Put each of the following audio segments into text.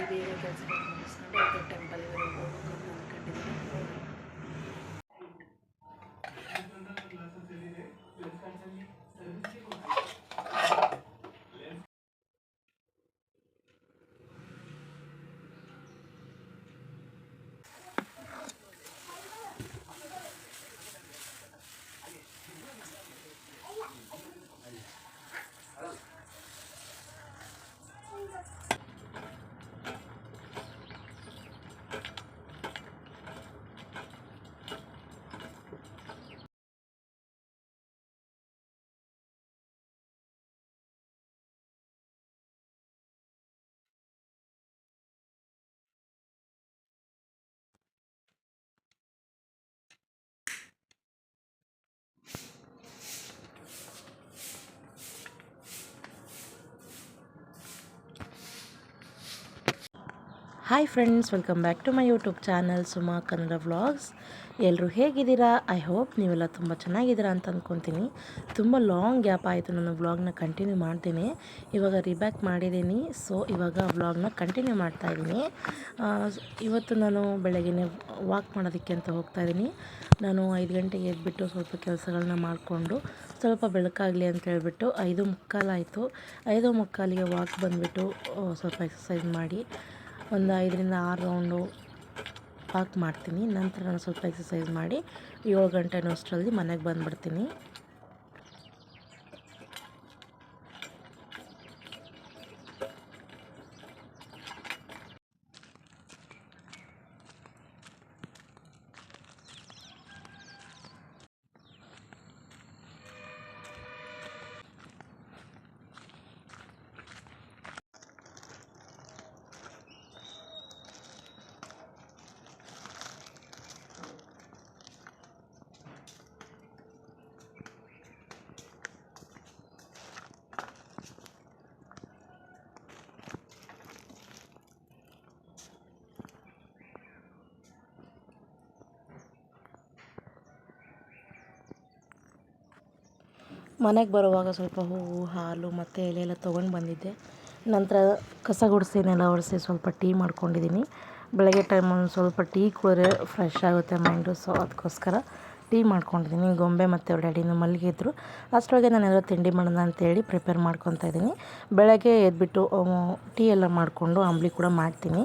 ಮಾಡಿ ಬೇಗ ಕೆಲಸಗಳನ್ನ ಮುಗಿಸ್ಕೊಂಡು ಇವತ್ತು ಟೆಂಪಲ್ಗೆ ಹೋಗ್ಬೇಕು ಅಂತ ಅಂದ್ಕೊಂಡಿದ್ದೀನಿ hi friends welcome back to my YouTube channel Suma Kannada vlogs ಎಲ್ಲರೂ ಹೇಗಿದ್ದೀರಾ? ಐ ಹೋಪ್ ನೀವೆಲ್ಲ ತುಂಬ ಚೆನ್ನಾಗಿದ್ದೀರಾ ಅಂತ ಅಂದ್ಕೊತೀನಿ ತುಂಬ ಲಾಂಗ್ ಗ್ಯಾಪ್ ಆಯಿತು ನಾನು ವ್ಲಾಗ್ನ ಕಂಟಿನ್ಯೂ ಮಾಡ್ತೀನಿ. ಇವಾಗ ರಿಬ್ಯಾಕ್ ಮಾಡಿದ್ದೀನಿ. ಸೊ ಇವಾಗ ವ್ಲಾಗ್ನ ಕಂಟಿನ್ಯೂ ಮಾಡ್ತಾಯಿದ್ದೀನಿ ಇವತ್ತು ನಾನು ಬೆಳಗ್ಗೆ ವಾಕ್ ಮಾಡೋದಕ್ಕೆ ಅಂತ ಹೋಗ್ತಾ ಇದ್ದೀನಿ. ನಾನು ಐದು ಗಂಟೆಗೆ ಎದ್ಬಿಟ್ಟು ಸ್ವಲ್ಪ ಕೆಲಸಗಳನ್ನ ಮಾಡಿಕೊಂಡು ಸ್ವಲ್ಪ ಬೆಳಕಾಗಲಿ ಅಂತ ಹೇಳ್ಬಿಟ್ಟು ಐದು ಮುಕ್ಕಾಲಾಯಿತು ಐದು ಮುಕ್ಕಾಲಿಗೆ ವಾಕ್ ಬಂದುಬಿಟ್ಟು ಸ್ವಲ್ಪ ಎಕ್ಸಸೈಸ್ ಮಾಡಿ. ಒಂದು ಐದರಿಂದ ಆರು ರೌಂಡು ವಾಕ್ ಮಾಡ್ತೀನಿ. ನಂತರ ನಾನು ಸ್ವಲ್ಪ ಎಕ್ಸಸೈಸ್ ಮಾಡಿ ಏಳು ಗಂಟೆ ಅಷ್ಟರಲ್ಲಿ ಮನೆಗೆ ಬಂದುಬಿಡ್ತೀನಿ. ಮನೆಗೆ ಬರುವಾಗ ಸ್ವಲ್ಪ ಹೂವು ಹಾಲು ಮತ್ತು ಎಲೆ ಎಲ್ಲ ತೊಗೊಂಡು ಬಂದಿದ್ದೆ. ನಂತರ ಕಸ ಗುಡಿಸಿ, ನೆಲ ಒರೆಸಿ ಸ್ವಲ್ಪ ಟೀ ಮಾಡ್ಕೊಂಡಿದ್ದೀನಿ. ಬೆಳಗ್ಗೆ ಟೈಮ್ ಒಂದು ಸ್ವಲ್ಪ ಟೀ ಕುಡಿದ್ರೆ ಫ್ರೆಶ್ ಆಗುತ್ತೆ ಮೈಂಡು ಸೊ ಅದಕ್ಕೋಸ್ಕರ ಟೀ ಮಾಡ್ಕೊಂಡಿದ್ದೀನಿ. ಗೊಂಬೆ ಮತ್ತು ಡ್ಯಾಡಿನೂ ಮಲಗಿದ್ರು. ಅಷ್ಟರೊಳಗೆ ನಾನು ತಿಂಡಿ ಮಾಡೋಣ ಅಂತೇಳಿ ಪ್ರಿಪೇರ್ ಮಾಡ್ಕೊತಾ ಇದ್ದೀನಿ. ಬೆಳಗ್ಗೆ ಎದ್ಬಿಟ್ಟು ಟೀ ಎಲ್ಲ ಮಾಡಿಕೊಂಡು ಅಂಬ್ಲಿ ಕೂಡ ಮಾಡ್ತೀನಿ.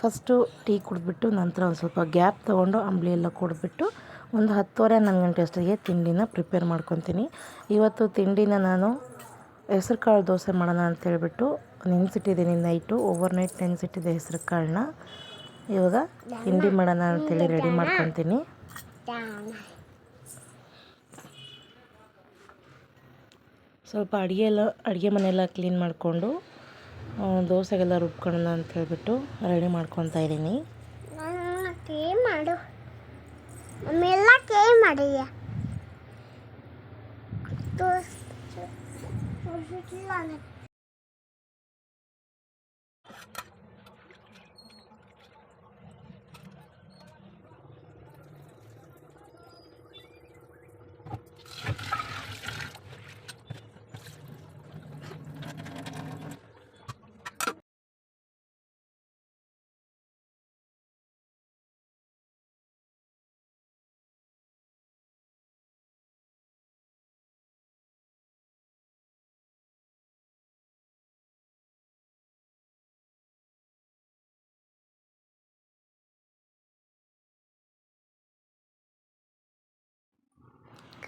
ಫಸ್ಟು ಟೀ ಕುಡಿದ್ಬಿಟ್ಟು, ನಂತರ ಒಂದು ಸ್ವಲ್ಪ ಗ್ಯಾಪ್ ತೊಗೊಂಡು ಅಂಬ್ಲಿ ಎಲ್ಲ ಕುಡಿದ್ಬಿಟ್ಟು ಒಂದು ಹತ್ತುವರೆ ಹನ್ನೊಂದು ಗಂಟೆ ಅಷ್ಟೊತ್ತಿಗೆ ತಿಂಡಿನ ಪ್ರಿಪೇರ್ ಮಾಡ್ಕೊತೀನಿ. ಇವತ್ತು ತಿಂಡಿನ ನಾನು ಹೆಸ್ರು ಕಾಳು ದೋಸೆ ಮಾಡೋಣ ಅಂತೇಳ್ಬಿಟ್ಟು ನೆನೆಸಿಟ್ಟಿದ್ದೀನಿ ನೈಟು ಓವರ್ ನೈಟ್ ನೆನೆಸಿಟ್ಟಿದ್ದೆ ಹೆಸ್ರು ಕಾಳನ್ನ ಇವಾಗ ತಿಂಡಿ ಮಾಡೋಣ ಅಂತೇಳಿ ರೆಡಿ ಮಾಡ್ಕೊತೀನಿ. ಸ್ವಲ್ಪ ಅಡುಗೆ ಎಲ್ಲ, ಅಡುಗೆ ಮನೆಯೆಲ್ಲ ಕ್ಲೀನ್ ಮಾಡಿಕೊಂಡು ದೋಸೆಗೆಲ್ಲ ರುಬ್ಕೊಳ್ಳೋಣ ಅಂತ ಹೇಳ್ಬಿಟ್ಟು ರೆಡಿ ಮಾಡ್ಕೊತಾ ಇದ್ದೀನಿ. ಮಾಡು? ಎಲ್ಲ ಕೇ ಮಾಡಿಯ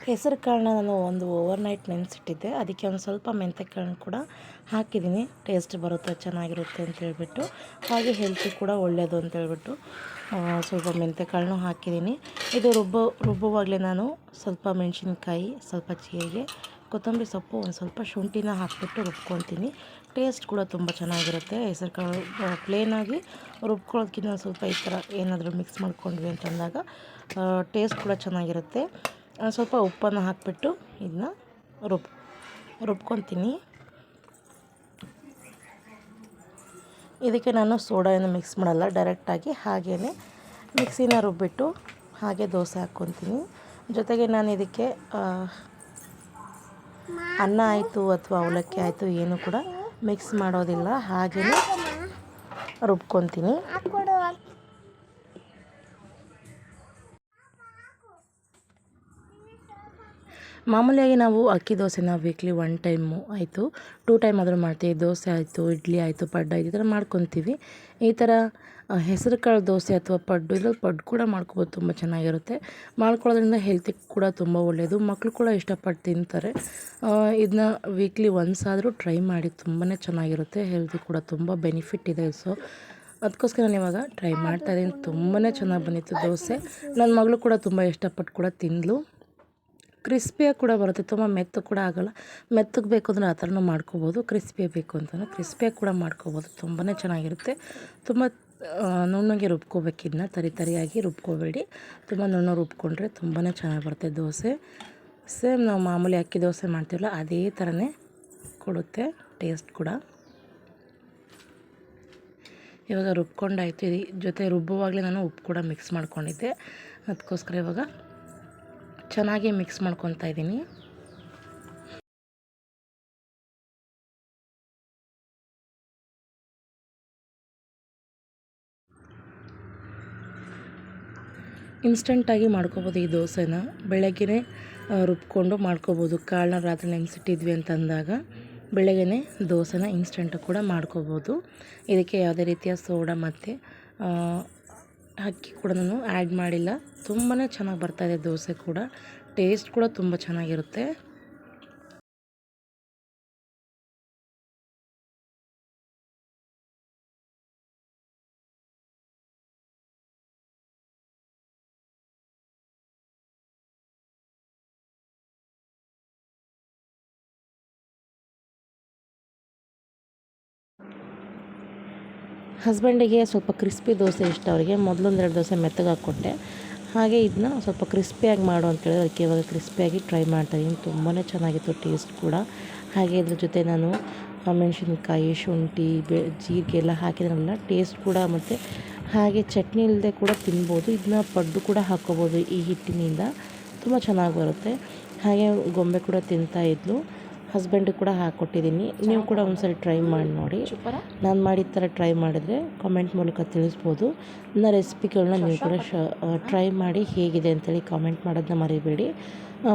ಹೆಸರು ಕಾಳನ್ನ ನಾನು ಒಂದು ಓವರ್ ನೈಟ್ ನೆನೆಸಿಟ್ಟಿದ್ದೆ. ಅದಕ್ಕೆ ಒಂದು ಸ್ವಲ್ಪ ಕಾಳನ್ನ ಕೂಡ ಹಾಕಿದ್ದೀನಿ. ಟೇಸ್ಟ್ ಬರುತ್ತೆ, ಚೆನ್ನಾಗಿರುತ್ತೆ ಅಂತ ಹೇಳ್ಬಿಟ್ಟು. ಹಾಗೆ ಹೆಲ್ತಿ ಕೂಡ ಒಳ್ಳೆಯದು ಅಂತ ಹೇಳ್ಬಿಟ್ಟು ಸ್ವಲ್ಪ ಕಾಳನ್ನು ಹಾಕಿದ್ದೀನಿ. ಇದು ರುಬ್ಬೋ, ರುಬ್ಬುವಾಗಲೇ ನಾನು ಸ್ವಲ್ಪ ಮೆಣಸಿನ್ಕಾಯಿ, ಸ್ವಲ್ಪ ಜೀರಿಗೆ, ಕೊತ್ತಂಬರಿ ಸೊಪ್ಪು ಒಂದು ಸ್ವಲ್ಪ ಶುಂಠಿನ ಹಾಕಿಬಿಟ್ಟು ರುಬ್ಕೊತೀನಿ. ಟೇಸ್ಟ್ ಕೂಡ ತುಂಬ ಚೆನ್ನಾಗಿರುತ್ತೆ. ಹೆಸರು ಕಾಳು ಪ್ಲೇನಾಗಿ ರುಬ್ಕೊಳ್ಳೋದಕ್ಕಿಂತ ಸ್ವಲ್ಪ ಈ ಥರ ಏನಾದರೂ ಮಿಕ್ಸ್ ಮಾಡ್ಕೊಂಡ್ವಿ ಅಂತಂದಾಗ ಟೇಸ್ಟ್ ಕೂಡ ಚೆನ್ನಾಗಿರುತ್ತೆ. ಸ್ವಲ್ಪ ಉಪ್ಪನ್ನು ಹಾಕಿಬಿಟ್ಟು ಇದನ್ನ ರುಬ್, ರುಬ್ಕೊತೀನಿ. ಇದಕ್ಕೆ ನಾನು ಸೋಡಾಯನ್ನು ಮಿಕ್ಸ್ ಮಾಡಲ್ಲ, ಡೈರೆಕ್ಟಾಗಿ ಹಾಗೇ ಮಿಕ್ಸಿನ ರುಬ್ಬಿಟ್ಟು ಹಾಗೆ ದೋಸೆ ಹಾಕ್ಕೊತೀನಿ. ಜೊತೆಗೆ ನಾನು ಇದಕ್ಕೆ ಅನ್ನ ಆಯಿತು ಅಥವಾ ಅವಲಕ್ಕಿ ಆಯಿತು ಏನು ಕೂಡ ಮಿಕ್ಸ್ ಮಾಡೋದಿಲ್ಲ ಹಾಗೆಯೇ ರುಬ್ಕೊತೀನಿ. ಮಾಮೂಲಿಯಾಗಿ ನಾವು ಅಕ್ಕಿ ದೋಸೆನ ವೀಕ್ಲಿ ಒನ್ ಟೈಮು ಆಯಿತು. ಟೂ ಟೈಮ್ ಆದರೂ ಮಾಡ್ತೀವಿ. ದೋಸೆ ಆಯಿತು, ಇಡ್ಲಿ ಆಯಿತು, ಪಡ್ಡು ಆಯಿತು, ಈ ಥರ ಮಾಡ್ಕೊತೀವಿ. ಈ ಥರ ಹೆಸರು ಕಾಳು ದೋಸೆ ಅಥವಾ ಪಡ್ಡು ಇದ್ರಲ್ಲಿ ಪಡ್ಡು ಕೂಡ ಮಾಡ್ಕೊಬೋದು, ತುಂಬ ಚೆನ್ನಾಗಿರುತ್ತೆ. ಮಾಡ್ಕೊಳ್ಳೋದ್ರಿಂದ ಹೆಲ್ತಿಗೆ ಕೂಡ ತುಂಬ ಒಳ್ಳೆಯದು ಮಕ್ಕಳು ಕೂಡ ಇಷ್ಟಪಟ್ಟು ತಿಂತಾರೆ. ಇದನ್ನ ವೀಕ್ಲಿ ಒನ್ಸ್ ಆದರೂ ಟ್ರೈ ಮಾಡಿ ತುಂಬಾ ಚೆನ್ನಾಗಿರುತ್ತೆ. ಹೆಲ್ತಿ ಕೂಡ ತುಂಬ ಬೆನಿಫಿಟ್ ಇದೆ. ಸೊ ಅದಕ್ಕೋಸ್ಕರ ನಾನು ಇವಾಗ ಟ್ರೈ ಮಾಡ್ತಾ ಇದ್ದೀನಿ. ತುಂಬಾ ಚೆನ್ನಾಗಿ ಬಂದಿತ್ತು ದೋಸೆ. ನನ್ನ ಮಗಳು ಕೂಡ ತುಂಬ ಇಷ್ಟಪಟ್ಟು ಕೂಡ ತಿಂದಳು ಕ್ರಿಸ್ಪಿಯಾಗಿ ಕೂಡ ಬರುತ್ತೆ. ತುಂಬ ಮೆತ್ತಗೆ ಕೂಡ ಆಗೋಲ್ಲ. ಮೆತ್ತಗೆ ಬೇಕು ಅಂದರೆ ಆ ಥರನೂ ಮಾಡ್ಕೋಬೋದು. ಕ್ರಿಸ್ಪಿಯಾಗಿ ಬೇಕು ಅಂತಂದರೆ ಕ್ರಿಸ್ಪಿಯಾಗಿ ಕೂಡ ಮಾಡ್ಕೋಬೋದು. ತುಂಬಾ ಚೆನ್ನಾಗಿರುತ್ತೆ. ತುಂಬ ನುಣ್ಣಗೆ ರುಬ್ಕೋಬೇಕು ಇದನ್ನ ತರಿ ತರಿಯಾಗಿ ರುಬ್ಕೋಬೇಡಿ. ತುಂಬ ನುಣ್ಣಗೆ ರುಬ್ಕೊಂಡ್ರೆ ತುಂಬಾ ಚೆನ್ನಾಗಿ ಬರುತ್ತೆ ದೋಸೆ. ಸೇಮ್ ನಾವು ಮಾಮೂಲಿ ಅಕ್ಕಿ ದೋಸೆ ಮಾಡ್ತೀವಲ್ಲ, ಅದೇ ಥರನೇ ಕೊಡುತ್ತೆ ಟೇಸ್ಟ್ ಕೂಡ. ಇವಾಗ ರುಬ್ಕೊಂಡಾಯಿತು. ಇದು ಜೊತೆ ರುಬ್ಬುವಾಗಲೇ ನಾನು ಉಪ್ಪು ಕೂಡ ಮಿಕ್ಸ್ ಮಾಡ್ಕೊಂಡಿದ್ದೆ. ಅದಕ್ಕೋಸ್ಕರ ಇವಾಗ ಚೆನ್ನಾಗಿ ಮಿಕ್ಸ್ ಮಾಡ್ಕೊತಾ ಇದ್ದೀನಿ. ಇನ್ಸ್ಟಂಟಾಗಿ ಮಾಡ್ಕೋಬೋದು ಈ ದೋಸೆನ. ಬೆಳಗ್ಗೆ ರುಬ್ಕೊಂಡು ಮಾಡ್ಕೋಬೋದು. ಕಾಳನ್ನ ರಾತ್ರಿ ನೆನೆಸಿಟ್ಟಿದ್ವಿ ಅಂತಂದಾಗ ಬೆಳಗ್ಗೆ ದೋಸೆನ ಇನ್ಸ್ಟಂಟಾಗಿ ಕೂಡ ಮಾಡ್ಕೋಬೋದು. ಇದಕ್ಕೆ ಯಾವುದೇ ರೀತಿಯ ಸೋಡಾ, ಮತ್ತು ಅಕ್ಕಿ ಕೂಡ ನಾನು ಆ್ಯಡ್ ಮಾಡಿಲ್ಲ. ತುಂಬಾ ಚೆನ್ನಾಗಿ ಬರ್ತಾಯಿದೆ ದೋಸೆ ಕೂಡ. ಟೇಸ್ಟ್ ಕೂಡ ತುಂಬ ಚೆನ್ನಾಗಿರುತ್ತೆ. ಹಸ್ಬೆಂಡಿಗೆ ಸ್ವಲ್ಪ ಕ್ರಿಸ್ಪಿ ದೋಸೆ ಇಷ್ಟ ಅವರಿಗೆ. ಮೊದಲೊಂದೆರಡು ದೋಸೆ ಮೆತ್ತಗೆ ಹಾಕ್ಕೊಟ್ಟೆ. ಹಾಗೆ ಇದನ್ನ ಸ್ವಲ್ಪ ಕ್ರಿಸ್ಪಿಯಾಗಿ ಮಾಡು ಅಂತೇಳಿದ್ರೆ ಅದಕ್ಕೆ ಇವಾಗ ಕ್ರಿಸ್ಪಿಯಾಗಿ ಟ್ರೈ ಮಾಡ್ತಾಯಿದ್ದೀನಿ ತುಂಬಾ ಚೆನ್ನಾಗಿತ್ತು ಟೇಸ್ಟ್ ಕೂಡ. ಹಾಗೆ ಇದ್ರ ಜೊತೆ ನಾನು ಮೆಣಸಿನ್ಕಾಯಿ, ಶುಂಠಿ, ಬೆ ಜೀರಿಗೆ ಎಲ್ಲ ಹಾಕಿದ್ರಲ್ಲ ಟೇಸ್ಟ್ ಕೂಡ ಮತ್ತು ಹಾಗೆ ಚಟ್ನಿ ಇಲ್ಲದೆ ಕೂಡ ತಿನ್ಬೋದು. ಇದನ್ನ ಪಡ್ಡು ಕೂಡ ಹಾಕ್ಕೋಬೋದು ಈ ಹಿಟ್ಟಿನಿಂದ. ತುಂಬ ಚೆನ್ನಾಗಿ ಬರುತ್ತೆ. ಹಾಗೆ ಗೊಂಬೆ ಕೂಡ ತಿಂತಾ ಇದ್ಲು. ಹಸ್ಬೆಂಡಿಗೆ ಕೂಡ ಹಾಕ್ಕೊಟ್ಟಿದ್ದೀನಿ ನೀವು ಕೂಡ ಒಂದ್ಸರಿ ಟ್ರೈ ಮಾಡಿ ನೋಡಿ. ನಾನು ಮಾಡಿದ ಥರ ಟ್ರೈ ಮಾಡಿದರೆ ಕಾಮೆಂಟ್ ಮೂಲಕ ತಿಳಿಸ್ಬೋದು. ನನ್ನ ರೆಸಿಪಿಗಳನ್ನ ನೀವು ಕೂಡ ಶ ಟ್ರೈ ಮಾಡಿ ಹೇಗಿದೆ ಅಂತೇಳಿ ಕಾಮೆಂಟ್ ಮಾಡೋದನ್ನ ಮರಿಬೇಡಿ.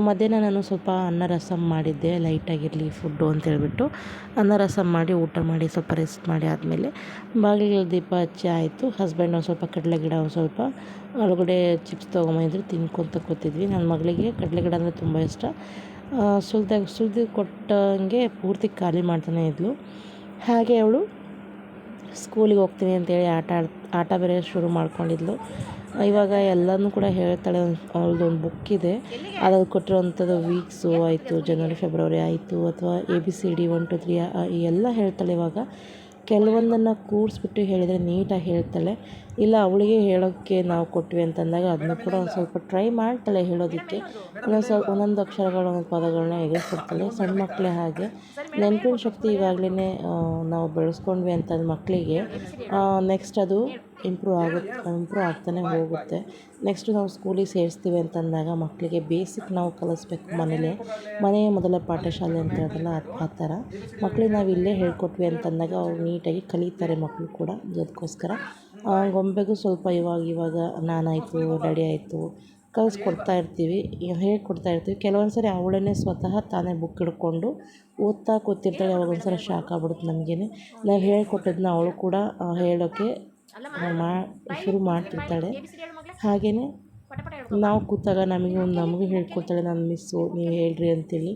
ಮಧ್ಯಾಹ್ನ ನಾನು ಸ್ವಲ್ಪ ಅನ್ನ ರಸಂ ಮಾಡಿದ್ದೆ ಲೈಟಾಗಿರಲಿ ಫುಡ್ಡು ಅಂತೇಳ್ಬಿಟ್ಟು ಅನ್ನ ರಸಂ ಮಾಡಿ ಊಟ ಮಾಡಿ ಸ್ವಲ್ಪ ರೆಸ್ಟ್ ಮಾಡಿ ಆದಮೇಲೆ ಬಾಗಿಲಿಗೆ ದೀಪ ಹಚ್ಚಿ ಆಯಿತು. ಹಸ್ಬೆಂಡ್ ಒಂದು ಸ್ವಲ್ಪ ಕಡಲೆ ಗಿಡ ಒಂದು ಸ್ವಲ್ಪ ಒಳಗಡೆ ಚಿಪ್ಸ್ ತೊಗೊಂಬಂದಿದ್ರು ತಿನ್ಕೊತ ಕೂತಿದ್ವಿ. ನನ್ನ ಮಗಳಿಗೆ ಕಡಲೆ ಗಿಡ ಅಂದರೆ ತುಂಬ ಇಷ್ಟ. ಸುಲ್ದಾಗ ಸುಲಿದು ಕೊಟ್ಟಂಗೆ ಪೂರ್ತಿ ಖಾಲಿ ಮಾಡ್ತಾನೆ ಇದ್ಲು. ಹಾಗೆ ಅವಳು ಸ್ಕೂಲಿಗೆ ಹೋಗ್ತೀನಿ ಅಂತೇಳಿ ಆಟ ಆಡ್, ಆಟ ಬೇರೆ ಶುರು ಮಾಡ್ಕೊಂಡಿದ್ಲು. ಇವಾಗ ಎಲ್ಲನೂ ಕೂಡ ಹೇಳ್ತಾಳೆ ಅವಳದೊಂದು ಬುಕ್ ಇದೆ. ಅದ್ರಲ್ಲಿ ಕೊಟ್ಟಿರೋವಂಥದ್ದು ವೀಕ್ಸು ಆಯಿತು ಜನವರಿ ಫೆಬ್ರವರಿ ಆಯಿತು, ಅಥವಾ A B C D one two three ಎಲ್ಲ ಹೇಳ್ತಾಳೆ ಇವಾಗ. ಕೆಲವೊಂದನ್ನು ಕೂರಿಸ್ಬಿಟ್ಟು ಹೇಳಿದರೆ ನೀಟಾಗಿ ಹೇಳ್ತಾಳೆ. ಇಲ್ಲ, ಅವಳಿಗೆ ಹೇಳೋಕ್ಕೆ ನಾವು ಕೊಟ್ವಿ ಅಂತಂದಾಗ ಅದನ್ನ ಕೂಡ ಒಂದು ಸ್ವಲ್ಪ ಟ್ರೈ ಮಾಡ್ತಾಳೆ ಹೇಳೋದಕ್ಕೆ. ಒಂದೊಂದು ಸ್ವಲ್ಪ, ಒಂದೊಂದು ಅಕ್ಷರಗಳು, ಒಂದೊಂದು ಪದಗಳನ್ನ ಎಗರಿಸ್ಕೊಡ್ತಾಳೆ ಸಣ್ಣ ಮಕ್ಕಳೇ ಹಾಗೆ. ನೆನಪಿನ ಶಕ್ತಿ ಈಗಾಗಲೇ ನಾವು ಬೆಳೆಸ್ಕೊಂಡ್ವಿ ಅಂತಂದು ಮಕ್ಕಳಿಗೆ ನೆಕ್ಸ್ಟ್ ಅದು ಇಂಪ್ರೂವ್ ಆಗುತ್ತೆ ಇಂಪ್ರೂವ್ ಆಗ್ತಾನೆ ಹೋಗುತ್ತೆ. ನೆಕ್ಸ್ಟ್ ನಾವು ಸ್ಕೂಲಿಗೆ ಸೇರಿಸ್ತೀವಿ ಅಂತಂದಾಗ ಮಕ್ಕಳಿಗೆ ಬೇಸಿಕ್ ನಾವು ಕಲಿಸ್ಬೇಕು ಮನೇಲೆ. ಮನೆಯೇ ಮೊದಲ ಪಾಠಶಾಲೆ ಅಂತ ಹೇಳ್ತಲ್ಲ ಆ- ಥರ. ಮಕ್ಕಳಿಗೆ ನಾವು ಇಲ್ಲೇ ಹೇಳ್ಕೊಟ್ವಿ ಅಂತಂದಾಗ ಅವ್ರು ನೀಟಾಗಿ ಕಲಿತಾರೆ ಮಕ್ಕಳು ಕೂಡ ಅದಕ್ಕೋಸ್ಕರ. ಗೊಂಬೆಗೂ ಸ್ವಲ್ಪ ಇವಾಗ ಇವಾಗ ನಾನಾಯಿತು ಡ್ಯಾಡಿ ಆಯಿತು, ಕಲಿಸ್ಕೊಡ್ತಾ ಇರ್ತೀವಿ, ಹೇಳ್ಕೊಡ್ತಾ ಇರ್ತೀವಿ. ಕೆಲವೊಂದು ಸರಿ ಅವಳೇ ಸ್ವತಃ ತಾನೇ ಬುಕ್ ಹಿಡ್ಕೊಂಡು ಓದ್ತಾ ಕೂತಿರ್ತಾಳೆ, ಅವಾಗ ಒಂದ್ಸಲ ಶಾಕ್ ಆಗ್ಬಿಡುತ್ತೆ ನಮಗೇನೆ. ನಾವು ಹೇಳ್ಕೊಟ್ಟಿದ್ದನ್ನ ಅವಳು ಕೂಡ ಹೇಳೋಕ್ಕೆ ಮಾ ಶುರು ಮಾಡ್ತಿರ್ತಾಳೆ. ಹಾಗೆಯೇ ನಾವು ಕೂತಾಗ ನಮಗೆ ಒಂದು ನಮಗೂ ಹೇಳ್ಕೊಡ್ತಾಳೆ ನನ್ನ ಮಿಸ್ಸು ನೀವು ಹೇಳ್ರಿ ಅಂತೇಳಿ.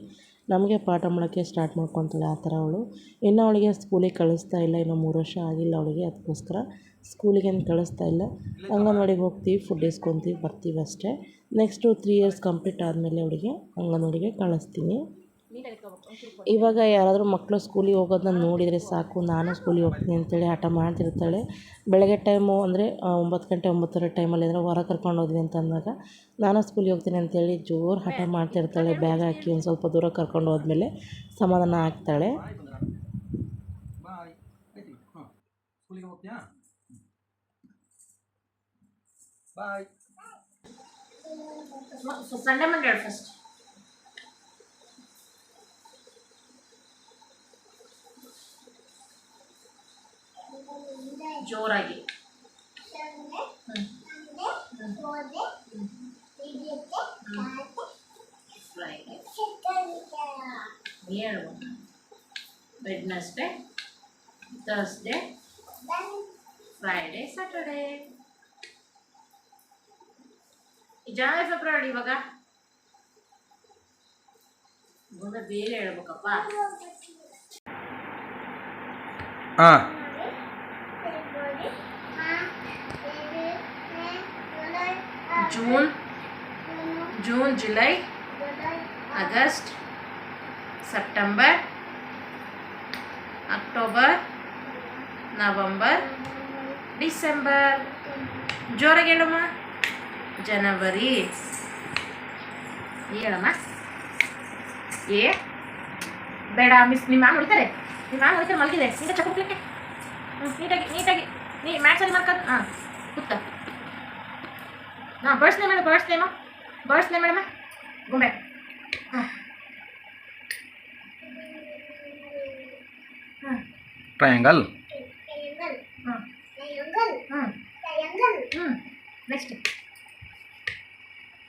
ನಮಗೆ ಪಾಠ ಮಾಡೋಕ್ಕೆ ಸ್ಟಾರ್ಟ್ ಮಾಡ್ಕೊತಾಳೆ ಆ ಥರ ಅವಳು. ಇನ್ನು ಅವಳಿಗೆ ಸ್ಕೂಲಿಗೆ ಕಳಿಸ್ತಾ ಇಲ್ಲ ಇನ್ನೂ ಮೂರು ವರ್ಷ ಆಗಿಲ್ಲ ಅವಳಿಗೆ ಅದಕ್ಕೋಸ್ಕರ ಸ್ಕೂಲಿಗೇನು ಕಳಿಸ್ತಾ ಇಲ್ಲ. ಅಂಗನವಾಡಿಗೆ ಹೋಗ್ತೀವಿ ಫುಡ್ ಇಸ್ಕೊತೀವಿ ಬರ್ತೀವಿ ಅಷ್ಟೇ. ನೆಕ್ಸ್ಟು ತ್ರೀ ಇಯರ್ಸ್ ಕಂಪ್ಲೀಟ್ ಆದಮೇಲೆ ಅವಳಿಗೆ ಅಂಗನವಾಡಿಗೆ ಕಳಿಸ್ತೀನಿ. ಇವಾಗ ಯಾರಾದರೂ ಮಕ್ಕಳು ಸ್ಕೂಲಿಗೆ ಹೋಗೋದನ್ನ ನೋಡಿದರೆ ಸಾಕು ನಾನು ಸ್ಕೂಲಿಗೆ ಹೋಗ್ತೀನಿ ಅಂತೇಳಿ ಹಠ ಮಾಡ್ತಿರ್ತಾಳೆ. ಬೆಳಗ್ಗೆ ಟೈಮು ಅಂದರೆ ಒಂಬತ್ತು ಗಂಟೆ ಒಂಬತ್ತರ ಟೈಮಲ್ಲಿ ಅಂದರೆ ಹೊರ ಕರ್ಕೊಂಡು ಹೋದ್ವಿ ಅಂತ ಅಂದಾಗ ನಾನು ಸ್ಕೂಲಿಗೆ ಹೋಗ್ತೀನಿ ಅಂತೇಳಿ ಜೋರು ಹಠ ಮಾಡ್ತಿರ್ತಾಳೆ ಬ್ಯಾಗ್ ಹಾಕಿ ಒಂದು ಸ್ವಲ್ಪ ದೂರ ಕರ್ಕೊಂಡು ಹೋದ್ಮೇಲೆ ಸಮಾಧಾನ ಆಗ್ತಾಳೆ. ಸಂಡೆ ಮಂಡೇ ಫಸ್ಟ್ ಜೋರಾಗಿ. ಸಂಡೆ ಮಂಡೆ ಹೋದೆ ಹಿಡಿಯುತ್ತೆ ಕಾತೆ ಫ್ರೈಡೆ ಚಿಕ್ಕನಿಗೆ ಏಳು ವೆಡ್ನಸ್ಡೇ ಥರ್ಸ್ಡೇ ಫ್ರೈಡೇ ಸ್ಯಾಟರ್ಡೇ ಜಾಯ್ ಫೆಬ್ರವರಿ ಇವಾಗ ಇವಾಗ ಬೇರೆ ಹೇಳ್ಬೇಕಪ್ಪ ಹಾಂ. June June, July, August, September, October, November, December. ಜೋರಾಗಿ ಹೇಳಮ್ಮ ಜನವರಿ. ಹೇಳಮ್ಮ ಏ. ಬೇಡ ಮಿಸ್ ನಿಮ್ಮ ಮ್ಯಾಮ್ ಹೊಡಿತಾರೆ ನಿಮ್ಮ ಮ್ಯಾಮ್ ಹೊಡಿತಾರೆ ಮಲಗಿದೆ ನೀಟಾಗಿ ಹ್ಞೂ ನೀಟಾಗಿ ನೀಟಾಗಿ. ನೀ ಮ್ಯಾಟ್ಸಲ್ಲಿ ಮಾಡ್ಕೊಂಡು ಹಾಂ ಕೂತ ಹಾಂ ಬರ್ಡ್ಸ್ ಮೇಡಮ್ ಹೇಳು ಅಮ್ಮ. ನೇಮ್ ಹೇಳಮ್ಮ ಗೊಂಬೆ. ಹಾಂ. ಹಾಂ. ಟ್ರಯಾಂಗಲ್ ಹಾಂ. ಹ್ಞೂ ಹ್ಞೂ ನೆಕ್ಸ್ಟ್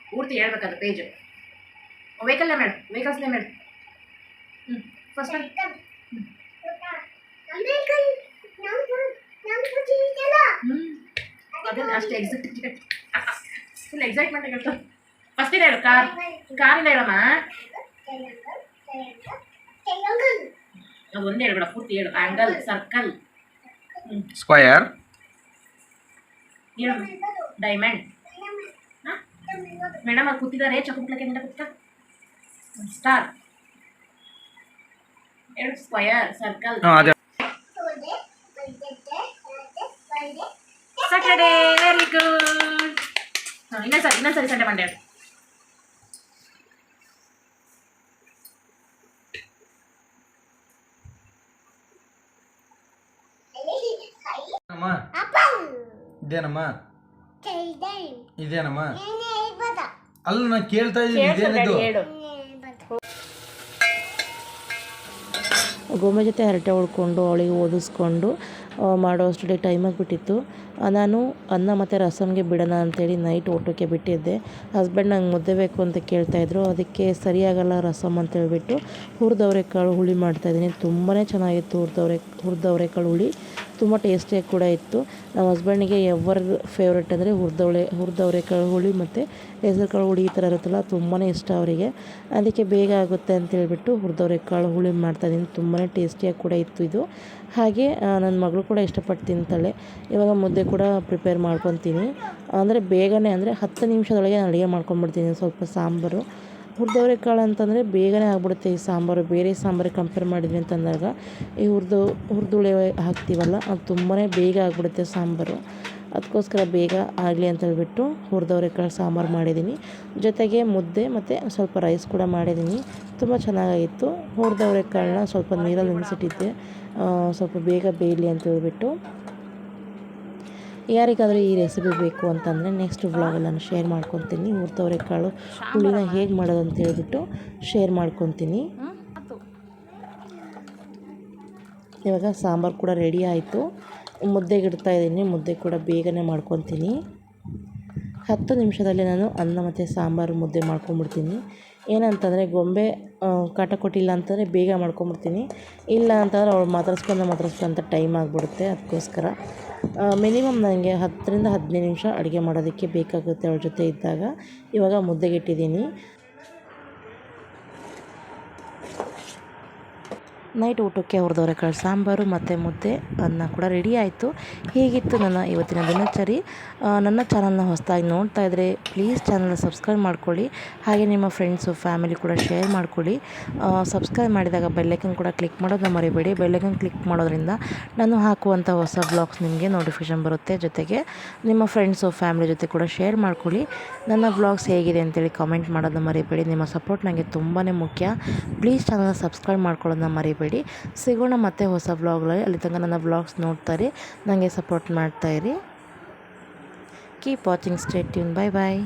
ಪೂರ್ತಿ ಹೇಳ್ಬೇಕಲ್ಲ ಪೇಜು ವೆಹಿಕಲ್ ಮೇಡಮ್ ಹೇಳು ಮೇಡಮ್. ಹ್ಞೂ ಫಸ್ಟ್ ಹ್ಞೂ ಅದನ್ನ ಅಷ್ಟು ಎಕ್ಸೈಟ್ ಫುಲ್ ಎಕ್ಸೈಟ್ಮೆಂಟ್ ಆಗಿರ್ತು ಫಸ್ಟ್ ಇದೆ ಹೇಳು ಕಾರ್ ಕಾರಿಂದ ಹೇಳಮ್ಮ ಅದು ಒಂದೇ ಹೇಳ್ಬೇಡ ಪೂರ್ತಿ ಹೇಳು ಆ್ಯಂಗಲ್ ಸರ್ಕಲ್ ಹ್ಞೂ ಸ್ಕ್ವಯರ್ ಹೇಳು ಡೈಮಂಡ್ ಹಾಂ ಮೇಡಮ್ ಅಲ್ಲಿ ಕೂತಿದ್ದಾರೆ ಚಕುಪ್ಲಕ್ಕೆ ನಿಂದ ಕೂತ ಸ್ಟಾರ್ ಹೇಳು ಸ್ಕ್ವಯರ್ ಸರ್ಕಲ್ ಹಾಂ ಅದೇ ಸ್ಯಾಟರ್ಡೇ ವೆರಿ ಗುಡ್ ಹಾಂ ಇನ್ನೊಂದ್ಸರಿ ಇನ್ನೊಂದ್ಸರಿ ಸಂಡೆ ಮಂಡೆ ಇದೇನಮ್ಮ ಇದೇನಮ್ಮ ಅಲ್ಲ ನಾನು ಕೇಳ್ತಾ ಇದ್ದೀನಿ ಇದೇನಿದು ಗೊಂಬೆ ಜೊತೆ ಹರಟೆ ಉಳ್ಕೊಂಡು ಅವಳಿಗೆ ಓದಿಸ್ಕೊಂಡು ಆ, ಮಾಡೋ ಅಷ್ಟರಲ್ಲಿ ಟೈಮ್ ಆಗಿಬಿಟ್ಟಿತ್ತು ನಾನು ಅನ್ನ ಮತ್ತು ರಸಮ್ಗೆ ಬಿಡೋಣ ಅಂಥೇಳಿ ನೈಟ್ ಊಟಕ್ಕೆ ಬಿಟ್ಟಿದ್ದೆ. ಹಸ್ಬೆಂಡ್ ನಂಗೆ ಮುದ್ದೆ ಬೇಕು ಅಂತ ಕೇಳ್ತಾಯಿದ್ರು ಅದಕ್ಕೆ ಸರಿಯಾಗಲ್ಲ ರಸಮ್ ಅಂತ ಹುರಿದವ್ರೆ ಕಾಳು ಹುಳಿ ಮಾಡ್ತಾಯಿದ್ದೀನಿ ತುಂಬಾ ಚೆನ್ನಾಗಿತ್ತು ಹುರಿದವ್ರೆ ಹುರಿದವ್ರೆ ಕಾಳು ಹುಳಿ. ತುಂಬ ಟೇಸ್ಟಿಯಾಗಿ ಕೂಡ ಇತ್ತು. ನಮ್ಮ ಹಸ್ಬೆಂಡಿಗೆ ಎವರ್ ಫೇವ್ರೆಟ್ ಅಂದರೆ ಹುರಿದವಳೆ ಕಾಳು ಹುಳಿ ಮತ್ತು ಹೆಸರುಕಾಳು ಹುಳಿ ಈ ಥರ ಇರುತ್ತಲ್ಲ ತುಂಬಾ ಇಷ್ಟ ಅವರಿಗೆ. ಅದಕ್ಕೆ ಬೇಗ ಆಗುತ್ತೆ ಅಂತ ಹುರಿದವರೆ ಕಾಳು ಹುಳಿ ಮಾಡ್ತಾಯಿದ್ದೀನಿ ತುಂಬಾ ಟೇಸ್ಟಿಯಾಗಿ ಕೂಡ ಇತ್ತು ಇದು. ಹಾಗೆ ನನ್ನ ಮಗಳು ಕೂಡ ಇಷ್ಟಪಟ್ಟು ತಿಂತಾಳೆ ಇವಾಗ ಮುದ್ದೆ ಕೂಡ ಪ್ರಿಪೇರ್ ಮಾಡ್ಕೊತೀನಿ. ಅಂದರೆ ಬೇಗನೆ ಅಂದರೆ ಹತ್ತು ನಿಮಿಷದೊಳಗೆ ನಾನು ಅಡುಗೆ ಮಾಡ್ಕೊಂಡ್ಬಿಡ್ತೀನಿ. ಸ್ವಲ್ಪ ಸಾಂಬಾರು. ಹುರಿದವರೆಕಾಳು ಅಂತಂದರೆ ಬೇಗನೆ ಆಗ್ಬಿಡುತ್ತೆ ಈ ಸಾಂಬಾರು. ಬೇರೆ ಸಾಂಬಾರಿಗೆ ಕಂಪೇರ್ ಮಾಡಿದ್ವಿ ಅಂತಂದಾಗ, ಈ ಹುರಿದು ಹುರಿದುಳೆ ಹಾಕ್ತೀವಲ್ಲ, ಅದು ತುಂಬಾ ಬೇಗ ಆಗಿಬಿಡುತ್ತೆ ಸಾಂಬಾರು. ಅದಕ್ಕೋಸ್ಕರ ಬೇಗ ಆಗಲಿ ಅಂತ ಹೇಳ್ಬಿಟ್ಟು ಹುರಿದವರೆಕಾಳು ಸಾಂಬಾರು ಮಾಡಿದ್ದೀನಿ. ಜೊತೆಗೆ ಮುದ್ದೆ ಮತ್ತು ಸ್ವಲ್ಪ ರೈಸ್ ಕೂಡ ಮಾಡಿದ್ದೀನಿ. ತುಂಬ ಚೆನ್ನಾಗಾಗಿತ್ತು. ಹುರಿದವರೆಕಾಳನ್ನ ಸ್ವಲ್ಪ ನೀರಲ್ಲಿ ನೆನೆಸಿಟ್ಟಿದ್ದೆ. ಸ್ವಲ್ಪ ಬೇಗ ಬೇಯಲಿ ಅಂತ ಹೇಳ್ಬಿಟ್ಟು ಯಾರಿಗಾದರೂ ಈ ರೆಸಿಪಿ ಬೇಕು ಅಂತಂದರೆ ನೆಕ್ಸ್ಟ್ ವ್ಲಾಗಲ್ಲಿ ನಾನು ಶೇರ್ ಮಾಡ್ಕೊತೀನಿ. ಹುರಿದವರೆಕಾಳು ಹುಳಿನ ಹೇಗೆ ಮಾಡೋದು ಅಂತ ಹೇಳ್ಬಿಟ್ಟು ಶೇರ್ ಮಾಡ್ಕೊತೀನಿ. ಇವಾಗ ಸಾಂಬಾರು ಕೂಡ ರೆಡಿ ಆಯಿತು. ಮುದ್ದೆಗೆ ಇಡ್ತಾ ಇದ್ದೀನಿ. ಮುದ್ದೆ ಕೂಡ ಬೇಗನೆ ಮಾಡ್ಕೊತೀನಿ. ಹತ್ತು ನಿಮಿಷದಲ್ಲಿ ನಾನು ಅನ್ನ ಮತ್ತು ಸಾಂಬಾರು ಮುದ್ದೆ ಮಾಡ್ಕೊಂಬಿಡ್ತೀನಿ. ಏನಂತಂದರೆ ಗೊಂಬೆ ಕಾಟ ಕೊಟ್ಟಿಲ್ಲ ಅಂತಂದರೆ ಬೇಗ ಮಾಡ್ಕೊಂಬಿಡ್ತೀನಿ. ಇಲ್ಲ ಅಂತಂದರೆ ಅವಳು ಮಾತಾಡ್ಸ್ಕೊಂಡು ಮಾತಾಡ್ಸ್ಕೊಂತ ಟೈಮ್ ಆಗಿಬಿಡುತ್ತೆ. ಅದಕ್ಕೋಸ್ಕರ ಮಿನಿಮಮ್ ನನಗೆ ಹತ್ತರಿಂದ ಹದಿನೈದು ನಿಮಿಷ ಅಡುಗೆ ಮಾಡೋದಕ್ಕೆ ಬೇಕಾಗುತ್ತೆ ಅವ್ರ ಜೊತೆ ಇದ್ದಾಗ. ಇವಾಗ ಮುದ್ದೆಗೆ ಇಟ್ಟಿದ್ದೀನಿ. ನೈಟ್ ಊಟಕ್ಕೆ ಹುರಿದವರೆಕಾಳು ಸಾಂಬಾರು ಮತ್ತು ಮುದ್ದೆ ಅನ್ನ ಕೂಡ ರೆಡಿ ಆಯಿತು. ಹೀಗಿತ್ತು ನನ್ನ ಇವತ್ತಿನ ದಿನಚರಿ. ನನ್ನ ಚಾನಲ್ನ ಹೊಸದಾಗಿ ನೋಡ್ತಾ ಇದ್ದರೆ ಪ್ಲೀಸ್ ಚಾನಲ್ನ ಸಬ್ಸ್ಕ್ರೈಬ್ ಮಾಡ್ಕೊಳ್ಳಿ. ಹಾಗೆ ನಿಮ್ಮ ಫ್ರೆಂಡ್ಸು ಫ್ಯಾಮಿಲಿ ಕೂಡ ಶೇರ್ ಮಾಡ್ಕೊಳ್ಳಿ. ಸಬ್ಸ್ಕ್ರೈಬ್ ಮಾಡಿದಾಗ ಬೆಲ್ಲೈಕನ್ ಕೂಡ ಕ್ಲಿಕ್ ಮಾಡೋದನ್ನ ಮರಿಬೇಡಿ. ಬೆಲ್ಲೈಕನ್ ಕ್ಲಿಕ್ ಮಾಡೋದ್ರಿಂದ ನಾನು ಹಾಕುವಂಥ ಹೊಸ ಬ್ಲಾಗ್ಸ್ ನಿಮಗೆ ನೋಟಿಫಿಕೇಷನ್ ಬರುತ್ತೆ. ಜೊತೆಗೆ ನಿಮ್ಮ ಫ್ರೆಂಡ್ಸು ಫ್ಯಾಮಿಲಿ ಜೊತೆ ಕೂಡ ಶೇರ್ ಮಾಡ್ಕೊಳ್ಳಿ. ನನ್ನ ಬ್ಲಾಗ್ಸ್ ಹೇಗಿದೆ ಅಂತೇಳಿ ಕಾಮೆಂಟ್ ಮಾಡೋದನ್ನ ಮರಿಬೇಡಿ. ನಿಮ್ಮ ಸಪೋರ್ಟ್ ನನಗೆ ತುಂಬಾ ಮುಖ್ಯ. ಪ್ಲೀಸ್ ಚಾನಲ್ನ ಸಬ್ಸ್ಕ್ರೈಬ್ ಮಾಡ್ಕೊಳ್ಳೋದನ್ನ ಮರಿಬೇಡಿ. ಸಿಗೋಣ ಮತ್ತೆ ಹೊಸ ವ್ಲಾಗ್ಗಳಲ್ಲಿ ಅಲ್ಲಿ ತನಕ ನನ್ನ ವ್ಲಾಗ್ಸ್ ನೋಡ್ತಾರೆ. ನನಗೆ support ಮಾಡ್ತಾಯಿರಿ keep watching stay tune bye bye